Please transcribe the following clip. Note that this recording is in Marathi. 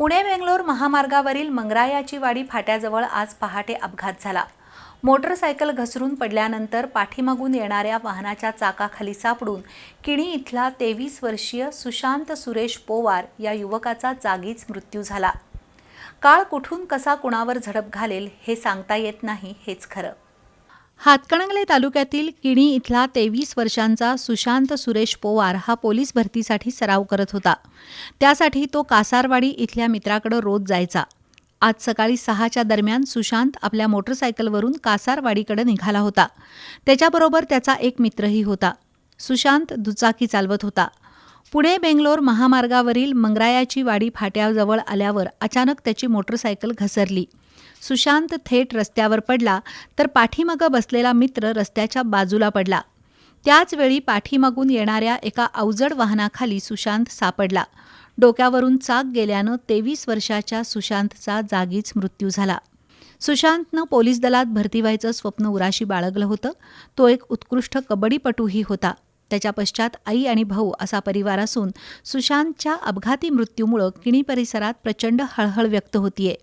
पुणे बेंगलोर महामार्गावरील मंगरायाची वाडी फाट्याजवळ आज पहाटे अपघात झाला. मोटरसायकल घसरून पडल्यानंतर पाठीमागून येणाऱ्या वाहनाच्या चाकाखाली सापडून किणी इथला तेवीस वर्षीय सुशांत सुरेश पोवार या युवकाचा जागीच मृत्यू झाला. काळ कुठून कसा कुणावर झडप घालेल हे सांगता येत नाही हेच खरं. हातकणंगले तालुक्यातील किणी इथला तेवीस वर्षांचा सुशांत सुरेश पोवार हा पोलीस भरतीसाठी सराव करत होता. त्यासाठी तो कासारवाडी इथल्या मित्राकडे रोज जायचा. आज सकाळी सहाच्या दरम्यान सुशांत आपल्या मोटरसायकलवरून कासारवाडीकडे निघाला होता. त्याच्याबरोबर त्याचा एक मित्रही होता. सुशांत दुचाकी चालवत होता. पुणे बेंगलोर महामार्गावरील मंगरायाची वाडी फाट्याजवळ आल्यावर अचानक त्याची मोटरसायकल घसरली. सुशांत थेट रस्त्यावर पडला तर पाठीमागं बसलेला मित्र रस्त्याच्या बाजूला पडला. त्याचवेळी पाठीमागून येणाऱ्या एका अवजड वाहनाखाली सुशांत सापडला. डोक्यावरून चाक गेल्यानं तेवीस वर्षाच्या सुशांतचा जागीच मृत्यू झाला. सुशांतनं पोलीस दलात भरती व्हायचं स्वप्न उराशी बाळगलं होतं. तो एक उत्कृष्ट कबड्डीपटूही होता. त्याच्या पश्चात आई आणि भाऊ असा परिवार असून सुशांतच्या अपघाती मृत्यूमुळं किणी परिसरात प्रचंड हळहळ व्यक्त होतीये.